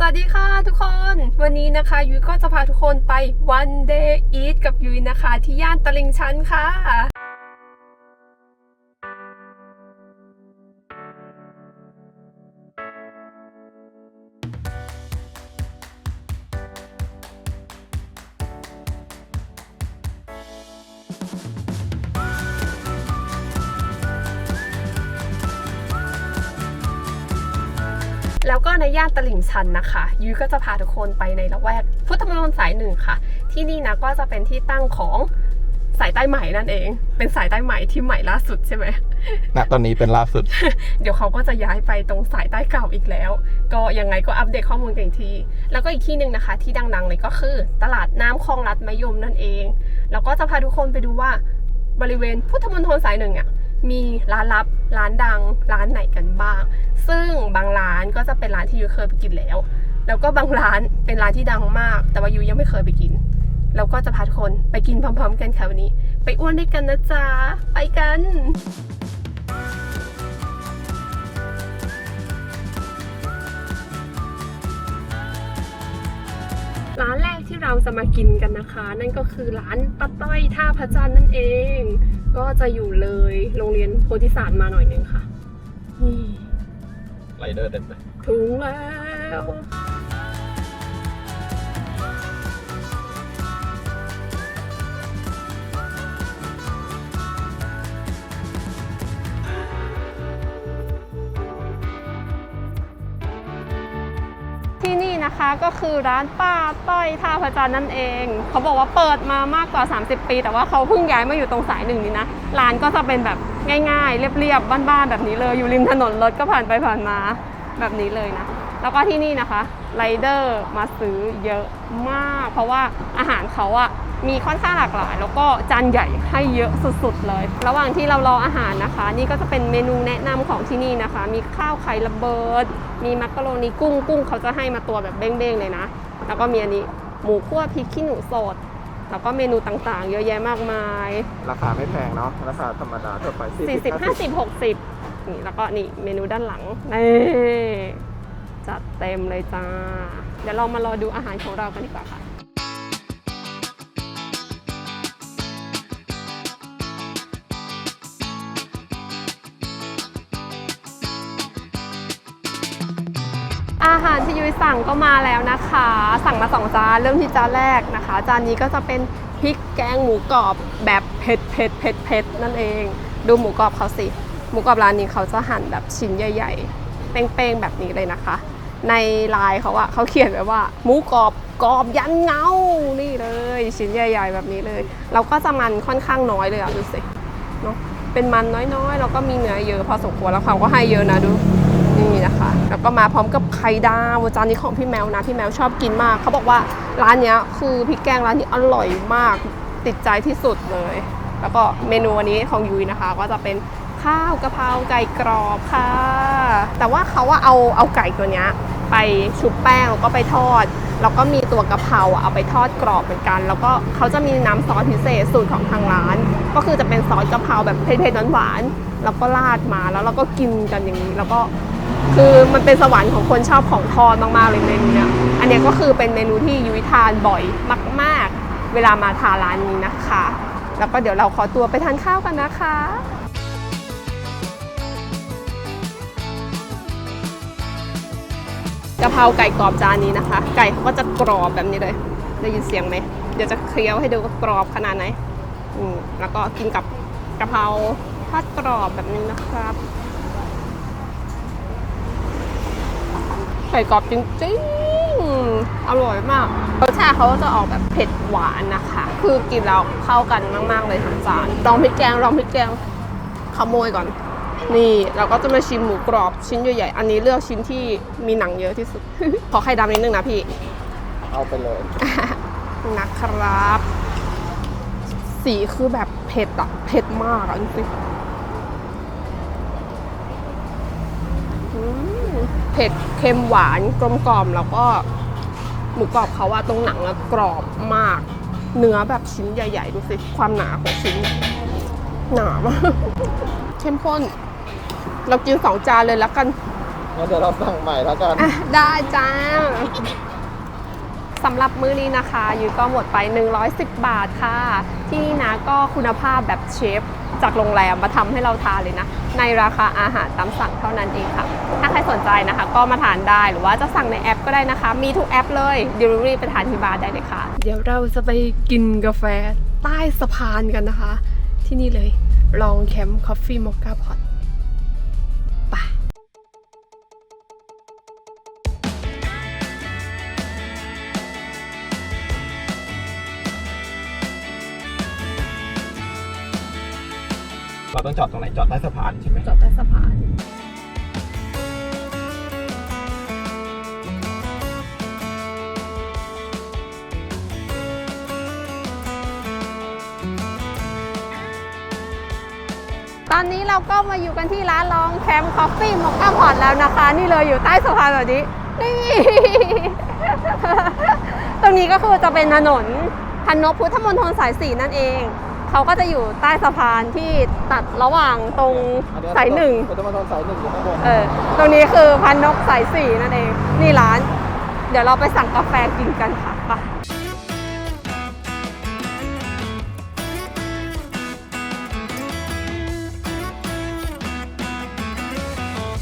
สวัสดีค่ะทุกคน วันนี้นะคะยุ้ยก็จะพาทุกคนไป one day eat กับยุ้ยนะคะ ที่ย่านตลิ่งชันค่ะานตลิ่งชันนะคะ ยุ้ยก็จะพาทุกคนไปในละแวกพุทธมณฑลสายหนึ่งค่ะ ที่นี่นะก็จะเป็นที่ตั้งของสายใต้ใหม่นั่นเอง เป็นสายใต้ใหม่ที่ใหม่ล่าสุดใช่ไหมณตอนนี้เป็นล่าสุด เดี๋ยวเขาก็จะย้ายไปตรงสายใต้เก่าอีกแล้ว ก็ยังไงก็อัปเดตข้อมูลกันอีกที แล้วก็อีกที่หนึ่งนะคะ ที่ดังๆเลยก็คือ ตลาดน้ำคลองลัดมะยมนั่นเอง แล้วก็จะพาทุกคนไปดูว่าบริเวณพุทธมณฑลสายหนึ่งอะ มีร้านลับร้านดังร้านไหนกันบ้าง ซึ่งบางร้านก็จะเป็นร้านที่ยูเคยไปกินแล้ว แล้วก็บางร้านเป็นร้านที่ดังมาก แต่ว่ายูยังไม่เคยไปกิน แล้วก็จะพาทุกคนไปกินพร้อม ๆ กันค่ะวันนี้ ไปอ้วนด้วยกันนะจ๊ะไปกัน ร้านแรกที่เราจะมากินกันนะคะ นั่นก็คือร้านป้าต้อยท่าพระจันทร์นั่นเอง ก็จะอยู่เลยโรงเรียนโพธิศาสตร์มาหน่อยหนึ่งค่ะนี่ไรเดอร์เต็มเลยถึงแล้ว นะคะก็คือร้านป้าต้อยท่าพระจันทร์นั่นเอง เขาบอกว่าเปิดมามากกว่า 30 ปี แต่ว่าเขาเพิ่งย้ายมาอยู่ตรงสายหนึ่งนี้นะ ร้านก็จะเป็นแบบง่ายๆ เรียบๆ บ้านๆ แบบนี้เลย อยู่ริมถนนรถก็ผ่านไปผ่านมาแบบนี้เลยนะ แล้วก็ที่นี่นะคะไรเดอร์มาซื้อเยอะมาก เพราะว่าอาหารเขาอะมีค่อนข้างหลากหลาย แล้วก็จานใหญ่ให้เยอะสุดๆเลย ระหว่างที่เรารออาหารนะคะ นี่ก็จะเป็นเมนูแนะนำของที่นี่นะคะ มีข้าวไข่ระเบิด มีมักกะโรนีกุ้งกุ้งเขาจะให้มาตัวแบบเบ้งๆเลยนะ แล้วก็มีอันนี้หมูคั่วพริกขี้หนูสดแล้วก็เมนูต่างๆ เยอะแยะมากมาย ราคาไม่แพงเนาะราคาธรรมดาทั่วไป40 50 60นี่แล้วก็นี่เมนูด้านหลังนี่ จัดเต็มเลยจ้า เดี๋ยวเรามารอดูอาหารของเรากันดีกว่าค่ะอาหารที่ยุ้ยสั่งก็มาแล้วนะคะ สั่งมาสองจานเริ่มที่จานแรกนะคะ จานนี้ก็จะเป็นพริกแกงหมูกรอบแบบเผ็ดเผ็ดเผ็ดเผ็ดนั่นเอง ดูหมูกรอบเขาสิ หมูกรอบร้านนี้เขาจะหั่นแบบชิ้นใหญ่ ๆ เป้งๆแบบนี้เลยนะคะ ในไลายเขาอะเขาเขียนไว้ว่าหมูกรอบกรอบยันเงา นี่เลย ชิ้นใหญ่ ๆ แบบนี้เลย เราก็จะมันค่อนข้างน้อยเลยอะดูสิเนาะเป็นมันน้อยๆ แล้วก็มีเนื้อเยอะพอสมควรแล้วเขาก็ให้เยอะนะดูนี่นะคะ แล้วก็มาพร้อมกับไข่ดาวจานนี้ของพี่แมวนะพี่แมวชอบกินมาก เขาบอกว่าร้านเนี้ยคือพริกแกงร้านนี้อร่อยมากติดใจที่สุดเลย แล้วก็เมนูวันนี้ของยุ้ยนะคะ ก็จะเป็น ข้าวกะเพราไก่กรอบค่ะ แต่ว่าเขาว่าเอาเอาไก่ตัวเนี้ยไปชุบแป้งแล้วก็ไปทอด แล้วก็มีตัวกะเพราเอาไปทอดกรอบเหมือนกัน แล้วก็เขาจะมีน้ำซอสพิเศษสูตรของทางร้าน ก็คือจะเป็นซอสกะเพราแบบเผ็ดๆหวานๆแล้วก็ราดมาแล้วเราก็กินกันอย่างนี้ แล้วก็คือมันเป็นสวรรค์ของคนชอบของทอดมากๆเลยเมนูเนี้ยอันนี้ก็คือเป็นเมนูที่ยุ้ยทานบ่อยมาก ๆ เวลามาทานร้านนี้นะคะ แล้วก็เดี๋ยวเราขอตัวไปทานข้าวกันนะคะ กะเพราไก่กรอบจานนี้นะคะ ไก่เขาก็จะกรอบแบบนี้เลย ได้ยินเสียงไหม เดี๋ยวจะเคี้ยวให้ดูว่ากรอบขนาดไหนอืมแล้วก็กินกับกะเพราทอดกรอบแบบนี้นะครับ ไก่กรอบจริงๆ อร่อยมาก รสชาติเขาก็จะออกแบบเผ็ดหวานนะคะ คือกินแล้วเข้ากันมาก ๆ เลยทั้งจานลองพริกแกงลองพริกแกงขโมยก่อน นี่เราก็จะมาชิมหมูกรอบชิ้นใหญ่ๆ อันนี้เลือกชิ้นที่มีหนังเยอะที่สุด ขอไข่ดำนิดนึงนะพี่ เอาไปเลย นะครับ สีคือแบบเผ็ดอะเผ็ดมากอะจริงๆอืมเผ็ดเค็มหวานกลมกล่อมแล้วก็หมูกรอบเขาอะตรงหนังอะกรอบมาก เนื้อแบบชิ้นใหญ่ๆ ดูสิ ความหนาของชิ้น หนามากเข้มข้น เรากินสองจานเลยแล้วกันงั้นเดี๋ยวเราสั่งใหม่แล้วกัน อะได้จ้าสำหรับมื้อนี้นะคะยุ้ยก็หมดไป 110 บาทค่ะ ที่นี่นะก็คุณภาพแบบเชฟจากโรงแรมมาทำให้เราทานเลยนะ ในราคาอาหารตามสั่งเท่านั้นเองค่ะ ถ้าใครสนใจนะคะ ก็มาทานได้หรือว่าจะสั่งในแอปก็ได้นะคะ มีทุกแอปเลย Delivery ไปทานที่บ้านได้เลยค่ะ เดี๋ยวเราจะไปกินกาแฟใต้สะพานกันนะคะ ที่นี่เลยลองแคมป์คอฟฟี่มอคค่าพอต เราต้องจอดตรงไหนจอดใต้สะพานใช่ไหมจอดใต้สะพานตอนนี้เราก็มาอยู่กันที่ร้านลองแคมป์คอฟฟี่มอคค่าพอตแล้วนะคะ นี่เลยอยู่ใต้สะพานแบบนี้นี่ ตรงนี้ก็คือจะเป็นถนนพันนพพุทธมณฑลสายสี่นั่นเอง เขาก็จะอยู่ใต้สะพานที่ตัดระหว่างตรงสายหนึ่งพุทธมณฑลสายหนึ่งอยู่ข้างบนเออตรงนี้คือพันนกสายสี่นั่นเอง นี่ร้าน เดี๋ยวเราไปสั่งกาแฟกินกันค่ะไป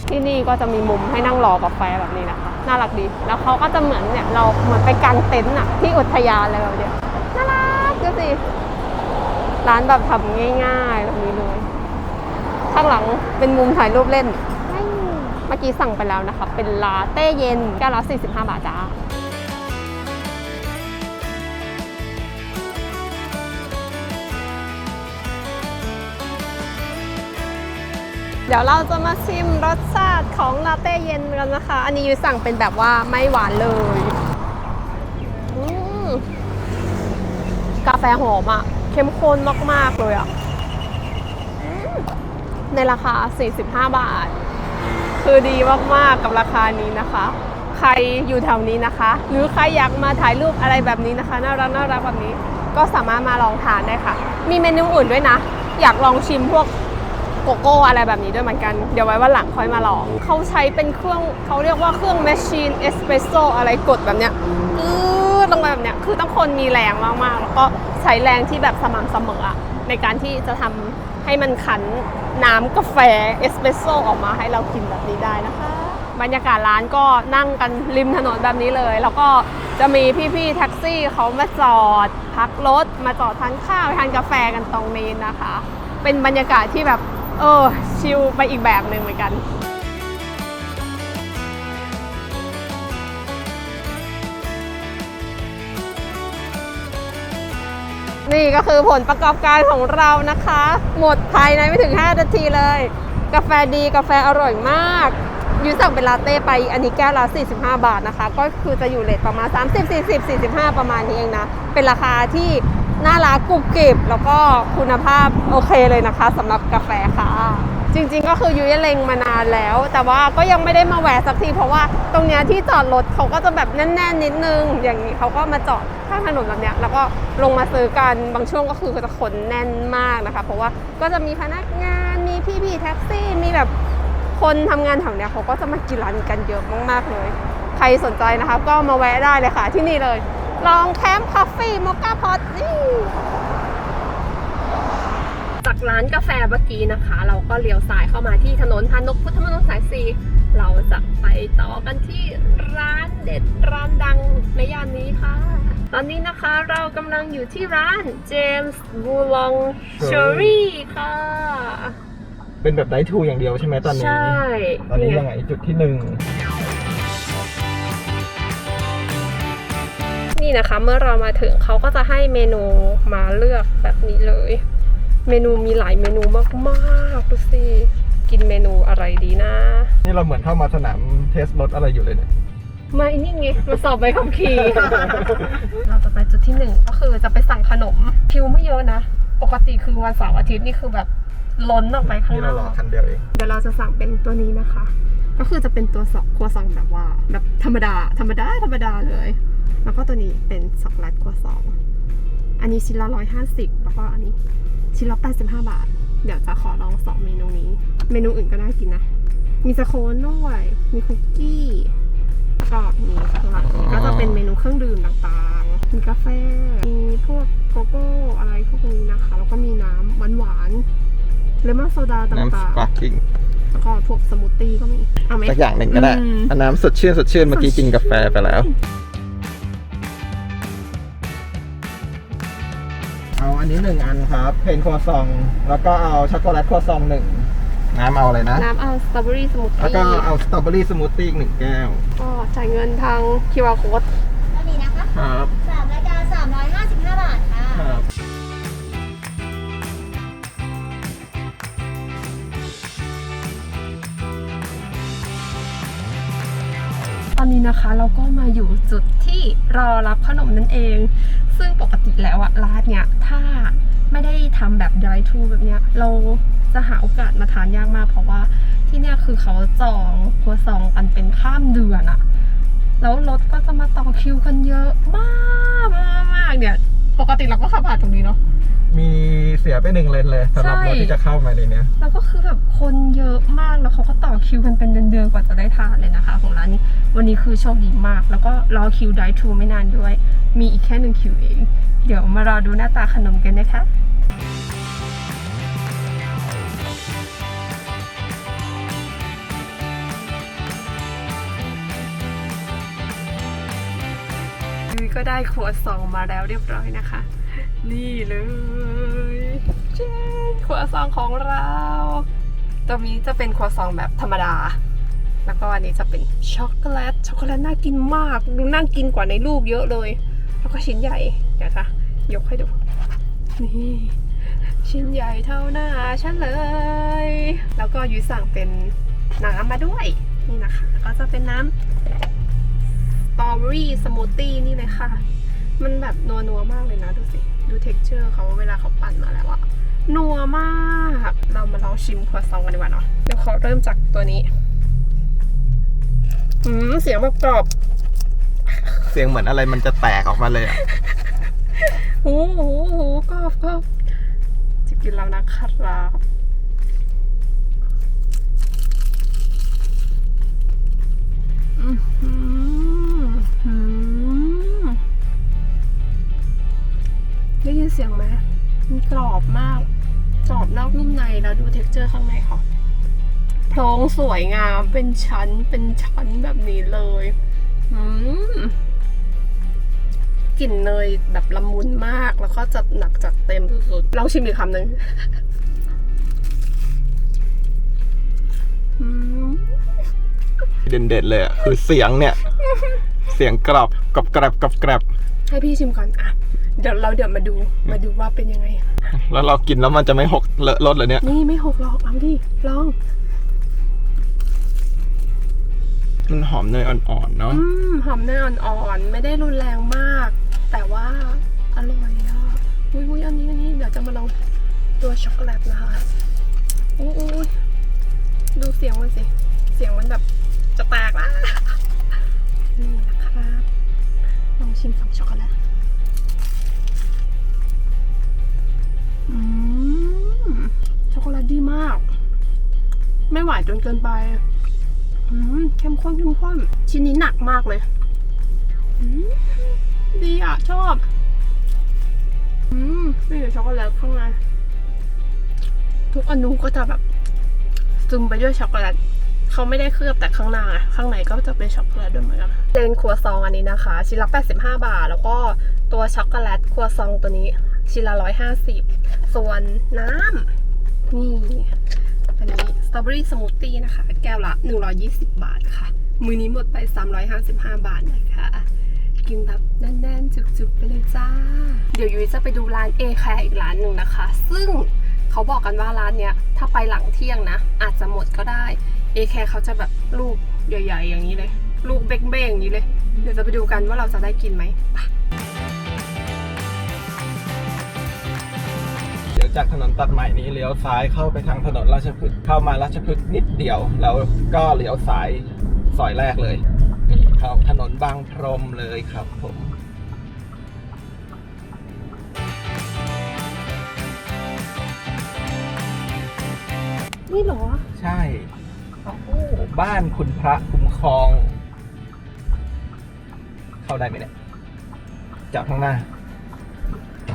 ที่นี่ก็จะมีมุมให้นั่งรอกาแฟแบบนี้นะคะ น่ารักดี แล้วเขาก็จะเหมือนเนี่ยเราเหมือนไปกางเต็นท์อะที่อุทยานอะไรแบบเนี้ยน่ารักดูสิ ร้านแบบทำง่ายๆแบบนี้เลย ข้างหลังเป็นมุมถ่ายรูปเล่น เมื่อกี้สั่งไปแล้วนะคะ เป็นลาเต้เย็นแก้วละ45 บาทจ้าเดี๋ยวเราจะมาชิมรสชาติของลาเต้เย็นกันนะคะ อันนี้ยูสั่งเป็นแบบว่าไม่หวานเลย กาแฟหอมอะ เข้มข้นมาก ๆ เลยอะอืมในราคา 45 บาท คือดีมาก ๆ กับราคานี้นะคะ ใครอยู่แถวนี้นะคะ หรือใครอยากมาถ่ายรูปอะไรแบบนี้นะคะ น่ารักน่ารักแบบนี้ ก็สามารถมาลองทานได้ค่ะ มีเมนูอื่นด้วยนะ อยากลองชิมพวกโกโก้อะไรแบบนี้ด้วยเหมือนกัน เดี๋ยวไว้วันหลังค่อยมาลอง เขาใช้เป็นเครื่องเขาเรียกว่าเครื่องแมชชีนเอสเปรสโซอะไรกดแบบเนี้ยอื ลงมาแบบเนี้ยคือต้องคนมีแรงมากๆ แล้วก็ใช้แรงที่แบบสม่ำเสมออะในการที่จะทำให้มันขันน้ำกาแฟเอสเปรสโซออกมาให้เรากินแบบนี้ได้นะคะ บรรยากาศร้านก็นั่งกันริมถนนแบบนี้เลย แล้วก็จะมีพี่ๆแท็กซี่เขามาจอด พักรถมาจอดทานข้าวทานกาแฟกันตรงนี้นะคะ เป็นบรรยากาศที่แบบเออชิลไปอีกแบบหนึ่งเหมือนกัน นี่ก็คือผลประกอบการของเรานะคะ หมดภายในไม่ถึง 5 นาทีเลย กาแฟดีกาแฟอร่อยมากยูสั่งเป็นลาเต้ไปอันนี้แก้วละ 45 บาทนะคะ ก็คือจะอยู่เลทประมาณ 30 40 45 ประมาณนี้เองนะ เป็นราคาที่น่ารักกรุบกริบแล้วก็คุณภาพโอเคเลยนะคะสำหรับกาแฟค่ะ จริงๆก็คือยุ้ยเล็งมานานแล้ว แต่ว่าก็ยังไม่ได้มาแวะสักที เพราะว่าตรงเนี้ยที่จอดรถเขาก็จะแบบแน่นๆนิดนึง อย่างนี้เขาก็มาจอดข้างถนนแบบเนี้ยแล้วก็ลงมาซื้อกันบางช่วงก็คือจะคนแน่นมากนะคะ เพราะว่าก็จะมีพนักงานมีพี่ๆแท็กซี่มีแบบคนทำงานแถวเนี้ยเขาก็จะมากินร้านกันเยอะมากๆเลย ใครสนใจนะคะ ก็มาแวะได้เลยค่ะที่นี่เลย ลองแคมป์คาเฟ่มอคคาพอตนี่ จากร้านกาแฟเมื่อกี้นะคะ เราก็เลี้ยวซ้ายเข้ามาที่ถนนพานกพุทธมณฑลสายสีเราจะไปต่อกันที่ร้านเด็ดร้านดังในย่านนี้ค่ะ ตอนนี้นะคะเรากำลังอยู่ที่ร้าน James Boulong Cherry ค่ะ เป็นแบบไดทูอย่างเดียวใช่ไหมตอนนี้ ใช่ ตอนนี้ยังไงจุดที่หนึ่งนี่นะคะเมื่อเรามาถึงเขาก็จะให้เมนูมาเลือกแบบนี้เลย เมนูมีหลายเมนูมากๆดูสิ กินเมนูอะไรดีนะ นี่เราเหมือนเข้ามาสนามเทสรถอะไรอยู่เลยเนี่ย มาอีนี่ไง มาสอบใบขับขี่ เราจะไปจุดที่หนึ่งก็คือจะไปสั่งขนม คิวไม่เยอะนะ ปกติคือวันเสาร์อาทิตย์นี่คือแบบล้นออกไปข้างนี่นเราอรอกคันเดียวเอง เดี๋ยวเราจะสั่งเป็นตัวนี้นะคะ ก็คือจะเป็นตัวสองครัวซองแบบว่า แบบธรรมดา ธรรมดา ธรรมดาเลย แล้วก็ตัวนี้เป็นช็อกโกแลตครัวซอง อันนี้ชิ้นละร้อยห้าสิบแล้วก็อันนี้ ชิ้นละแปดสิบห้าบาท เดี๋ยวจะขอลองสองเมนูนี้ เมนูอื่นก็น่ากินนะ มีสโคนด้วย มีคุกกี้แล้วก็มีข้างหลังก็จะเป็นเมนูเครื่องดื่มต่างๆ มีกาแฟ มีพวกโกโก้อะไรพวกนี้นะคะ แล้วก็มีน้ำหวานๆเลมอนโซดาต่น้ำสางปาร์กิ้งๆแล้วก็พวกสมูทตี้ก็มี เอาไหมสักอย่างหนึ่งก็ได้อืมอันน้ำสดชื่นสดชื่นเมื่อกี้กินกาแฟไปแล้ว นนี้หนึ่งอันครับ เพนครัวซอง แล้วก็เอาช็อกโกแลตครัวซองหนึ่ง น้ำเอาอะไรนะ น้ำเอาสตรอเบอรี่สมูทแล้วก็ตี้เอาสตรอเบอรี่สมูทตี้อีกหนึ่งแก้ว ก็จ่ายเงินทาง QR code อันนี้นะคะครับ สามรายการสามร้อยห้าสิบห้าบาทค่ะ ครับ ตอนนี้นะคะเราก็มาอยู่จุดที่รอรับขนมนั่นเอง ซึ่งปกติแล้วอะร้านเนี้ยถ้าไม่ได้ทำแบบ drive thru แบบเนี้ยเราจะหาโอกาสมาทานยากมากเพราะว่าที่เนี้ยคือเขาจองครัวซองกันเป็นข้ามเดือนอะแล้วรถก็จะมาต่อคิวกันเยอะมากมากมากเนี่ย ปกติเราก็ขับผ่านตรงนี้เนาะ มีเสียไปหนึ่งเลนเลยสำหรับใช่รถที่จะเข้ามาในเนี้ยแล้วก็คือแบบคนเยอะมากแล้วเขาก็ต่อคิวกันเป็นเดือนๆกว่าจะได้ทานเลยนะคะ ของร้านนี้วันนี้คือโชคดีมาก แล้วก็รอคิวไดทูไม่นานด้วย มีอีกแค่หนึ่งคิวเอง เดี๋ยวมารอดูหน้าตาขนมกันนะคะยุ้ยก็ได้ครัวซองมาแล้วเรียบร้อยนะคะ นี่เลยเจ้ครัวซองของเราตรงนี้จะเป็นครัวซองแบบธรรมดา แล้วก็อันนี้จะเป็นช็อกโกแลต ช็อกโกแลตน่ากินมาก ดูน่ากินกว่าในรูปเยอะเลย แล้วก็ชิ้นใหญ่ เดี๋ยวค่ะยกให้ดู นี่ชิ้นใหญ่เท่าหน้าฉันเลย แล้วก็ยุ้ยสั่งเป็นน้ำมาด้วย นี่นะคะ ก็จะเป็นน้ำสตรอเบอรี่สมูทตี้นี่เลยค่ะ มันแบบนัวนัวๆมากเลยนะ ดูสิ ดูเท็กเจอร์เขาเวลาเขาปั่นมาแล้วอะนัวมาก เรามาลองชิมครัวซองกันดีกว่าเนาะเดี๋ยวขอเริ่มจากตัวนี้อืมเสียงแบบกรอบเสียงเหมือนอะไรมันจะแตกออกมาเลยอะหูหูหูกรอบกรอบจะกินแล้วนะครับอือหือหื ได้ยินเสียงไหมมันกรอบมาก กรอบนอกนุ่มในแล้วดูเท็กเจอร์ข้างในค่ะโพรงสวยงามเป็นชั้นเป็นชั้นแบบนี้เลยอืมกลิ่นเนยแบบละมุนมากแล้วก็จัดหนักจัดเต็มสุดๆลองชิมอีกคำหนึ่งอืมเด่นๆเลยอะคือเสียงเนี่ย เสียงกรอบกรอบแกรบกรอบแกรบให้พี่ชิมก่อนอะ เดี๋ยวเราเดี๋ยวมาดูมาดูว่าเป็นยังไง แล้วเรากินแล้วมันจะไม่หกเลอะรสเลยเนี่ย นี่ไม่หกหรอกเอาดิลอง มันหอมเนยอ่อนๆเนาะอืมหอมเนยอ่อนๆ ไม่ได้รุนแรงมาก แต่ว่าอร่อยอะอุ้ยอุ้ยอันนี้อันนี้เดี๋ยวจะมาลองตัวช็อกโกแลตนะคะอุ้ยอุ้ยดูเสียงมันสิ เสียงมันแบบจะแตกละนี่นะครับลองชิมฝั่งช็อกโกแลต ไม่หวานจนเกินไปอืมเข้มข้นเข้มข้นชิ้นนี้หนักมากเลยดีอะ ชอบ อืมนี่ช็อกโกแลตข้างในทุกอนุก็จะแบบซึมไปด้วยช็อกโกแลตเขาไม่ได้เคลือบแต่ข้างหน้า ข้างในก็จะเป็นช็อกโกแลตด้วยเหมือนกันเลนครัวซองอันนี้นะคะ ชิ้นละ85 บาท แล้วก็ตัวช็อกโกแลตครัวซองตัวนี้ชิ้นละ150 ส่วนน้ำนี่อันนี้ ตรอเบอรี่สมูทตี้นะคะ แก้วละ 120 บาทค่ะ มือนี้หมดไป 355 บาทนะคะ กินแบบแน่นๆ จุกๆ ไปเลยจ้า เดี๋ยวยุ้ยจะไปดูร้านเอแคร์อีกร้านหนึ่งนะคะ ซึ่งเขาบอกกันว่าร้านเนี้ย ถ้าไปหลังเที่ยงนะ อาจจะหมดก็ได้เอแคร์เขาจะแบบลูกใหญ่ ๆ อย่างนี้เลย ลูกเบ้งๆอย่างนี้เลย เดี๋ยวจะไปดูกันว่าเราจะได้กินไหมไป จากถนนตัดใหม่นี้เลี้ยวซ้ายเข้าไปทางถนนราชพฤกษ์เข้ามาราชพฤกษ์นิดเดียว แล้วก็เลี้ยวซ้ายซอยแรกเลยนี่เข้าถนนบางพรมเลยครับผมนี่เหรอ ใช่โอ้โหบ้านคุณพระคุ้มครอง เข้าได้ไหมเนี่ยจากข้างหน้า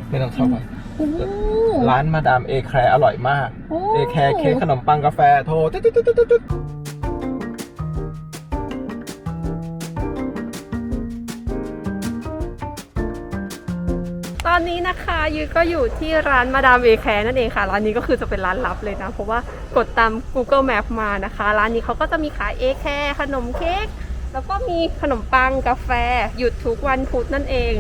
ไม่ต้องเข้าไปโอ้ ร้านมาดามเอแคร์อร่อยมากโอ้เอแคร์เค้กขนมปังกาแฟโทรตึ๊ดตึ๊ดตึ๊ดตึ๊ดตึ๊ดตอนนี้นะคะยุ้ยก็อยู่ที่ร้านมาดามเอแคร์นั่นเองค่ะ ร้านนี้ก็คือจะเป็นร้านลับเลยนะ เพราะว่ากดตาม Google Map มานะคะ ร้านนี้เขาก็จะมีขายเอแคร์ขนมเค้กแล้วก็มีขนมปังกาแฟ หยุดทุกวันพุธนั่นเอง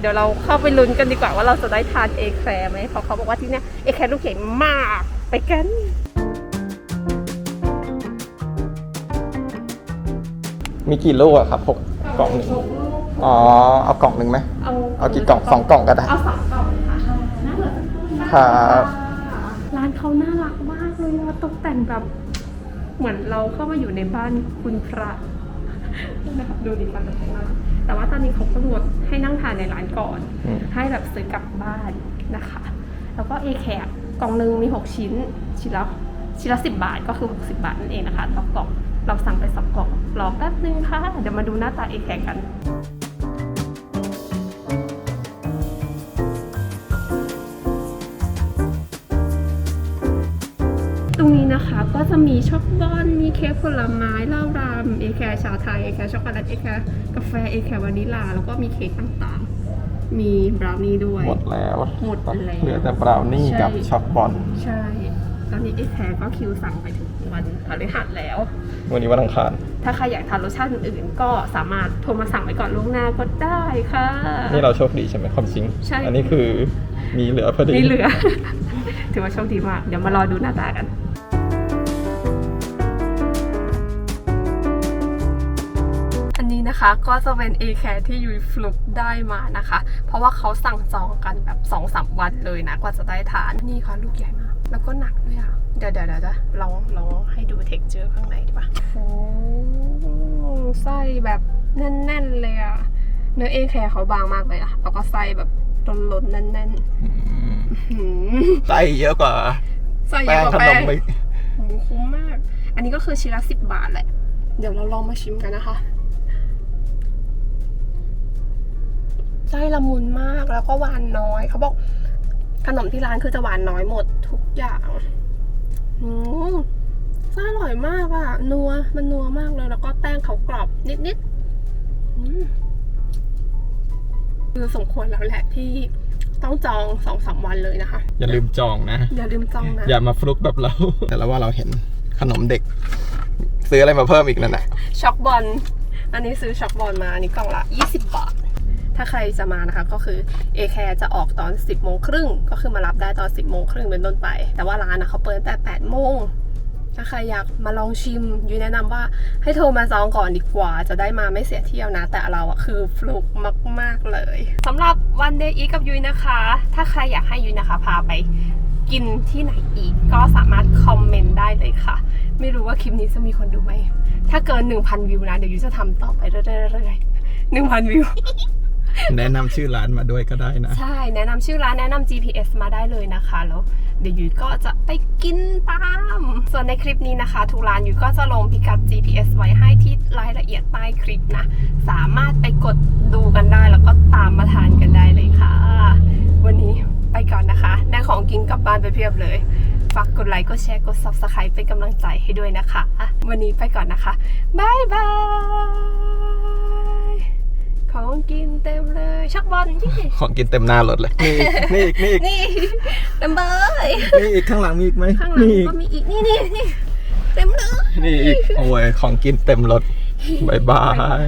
เดี๋ยวเราเข้าไปลุ้นกันดีกว่าว่าเราจะได้ทานเอแคร์ไหมเพราะเขาบอกว่าที่เนี่ยเอแคร์ลูกใหญ่มากไปกันมีกี่ลูกอะครับหกกล่องหนึ่งอ๋อ เอากล่องหนึ่งไหมเอาเอากี่กล่องสองกล่องก็ได้ เอาสองกล่องค่ะน่ารักจังเลยนะครัคะบร้านเขาน่ารักมากเลยอะตกแต่งแบบ เหมือนเราเข้ามาอยู่ในบ้านคุณพระนะครับดูดีกันแบบนั้น แต่ว่าตอนนี้เขาก็ลดให้นั่งทานในร้านก่อนอืมให้แบบซื้อกลับบ้านนะคะ แล้วก็เอแคร์กล่องหนึ่งมี 6 ชิ้น ชิ้นละชิ้นละสิบาทก็คือ 60 บาทนั่นเองนะคะต่อกล่องเราสั่งไปสองกล่องรอแป๊บนึงค่ะ เดี๋ยวมาดูหน้าตาเอแคร์กัน จะมีช็อกบอลมีเค้กผลไม้เหล้ารามเอแคร์ชาไทยเอแคร์ช็อกโกแลตเอแคร์กาแฟเอแคร์วานิลา แล้วก็มีเค้กต่างๆ มีบราวนี่ด้วย หมดแล้วหมดแล้วเหลือแต่บราวนี่ใช่กับช็อกบอลใช่ ตอนนี้เอแคร์ก็คิวสั่งไปถึงวันพฤหัสแล้ว วันนี้วันอังคาร ถ้าใครอยากทานรสชาติอื่นๆ ก็สามารถโทรมาสั่งไปก่อนล่วงหน้าก็ได้ค่ะ นี่เราโชคดีใช่ไหมความจริง ใช่ อันนี้คือมีเหลือพอดี ไม่เหลือ ถือว่าโชคดีมาก เดี๋ยวมารอดูหน้าตากัน นนี้นะคะ ก็จะเป็น A c a r e ที่ยุ้ยฟลุกได้มานะคะ เพราะว่าเขาสั่งจองกันแบบ2อสวันเลยนะ กว่าจะได้ทาน นี่ค่ะลูกใหญ่มาก แล้วก็หนักด้วยอะ เดี๋ยวเดี๋ยวเดี๋ยวจะลองลองให้ดูเท็กเจอร์ข้างในดีป่ะโอ้ไส้แบบแน่นๆเลยอะ เนื้อเอแคร์เขาบางมากเลยอะ แล้วก็ไส้แบบล้นๆแน่นๆหืมไส้เยอะกว่าใส่เยแป้อะงกว่าขนแป้มงไปโหคุ้มมาก อันนี้ก็คือชิ้นละสิบบาทแหละ เดี๋ยวเราลองมาชิมกันนะคะ ไส้ละมุนมากแล้วก็หวานน้อยเขาบอกขนมที่ร้านคือจะหวานน้อยหมดทุกอย่างอืมไส้อร่อยมากอะนัวมันนัวมากเลย แล้วก็แป้งเขากรอบนิดๆอืมคือสมควรแล้วแหละที่ต้องจองสองสามวันเลยนะคะ อย่าลืมจองนะ อย่าลืมจองนะ อย่ามาฟลุกแบบเรา แต่แล้วว่าเราเห็นขนมเด็ก ซื้ออะไรมาเพิ่มอีกนั่นแหละช็อกบอลอันนี้ซื้อช็อกบอลมาอันนี้กล่องละ 20 บาท ถ้าใครจะมานะคะก็คือ a c a r e จะออกตอน 10โมงครึ่งก็คือมารับได้ตอน 10โมงครึ่งเป็นต้นไป แต่ว่าร้านนะเขาเปิดตั้งแต่8โมงถ้าใครอยากมาลองชิมยุ้ยแนะนำว่าให้โทรมาจองก่อนดีกว่า จะได้มาไม่เสียเที่ยวนะ แต่เราอะคือฟลุกมาก ๆ เลยสำหรับวันเดย์อีกับยุ้ยนะคะ ถ้าใครอยากให้ยุ้ยนะคะพาไปกินที่ไหนอีกก็สามารถคอมเมนต์ได้เลยค่ะ ไม่รู้ว่าคลิปนี้จะมีคนดูไหม ถ้าเกิน 1,000 วิวนะ เดี๋ยวยุ้ยจะทำต่อไปเรื่อยๆ1,000วิว แนะนำชื่อร้านมาด้วยก็ได้นะ ใช่แนะนำชื่อร้านแนะนำ GPS มาได้เลยนะคะ แล้วเดี๋ยวยุ้ยก็จะไปกินตาม ส่วนในคลิปนี้นะคะ ทุกร้านยุ้ยก็จะลงพิกัด GPS ไว้ให้ที่รายละเอียดใต้คลิปนะ สามารถไปกดดูกันได้ แล้วก็ตามมาทานกันได้เลยค่ะ วันนี้ไปก่อนนะคะได้ของกินกลับบ้านไปเพียบเลย ฝากกดไลค์กดแชร์กด subscribe เป็นกำลังใจให้ด้วยนะคะวันนี้ไปก่อนนะคะบ๊ายบาย ของกินเต็มเลยชักบอลยี่ของกินเต็มหน้ารถเลย นี่อีกนี่อีกนี่อีกนี่เต็มเบยนี่อีกข้างหลังมีอีกไหมข้างหลังนี่อีกก็มีอีกนี่นี่นี่เต็มเลยนี่อีกโอ้ยของกินเต็มรถบายบาย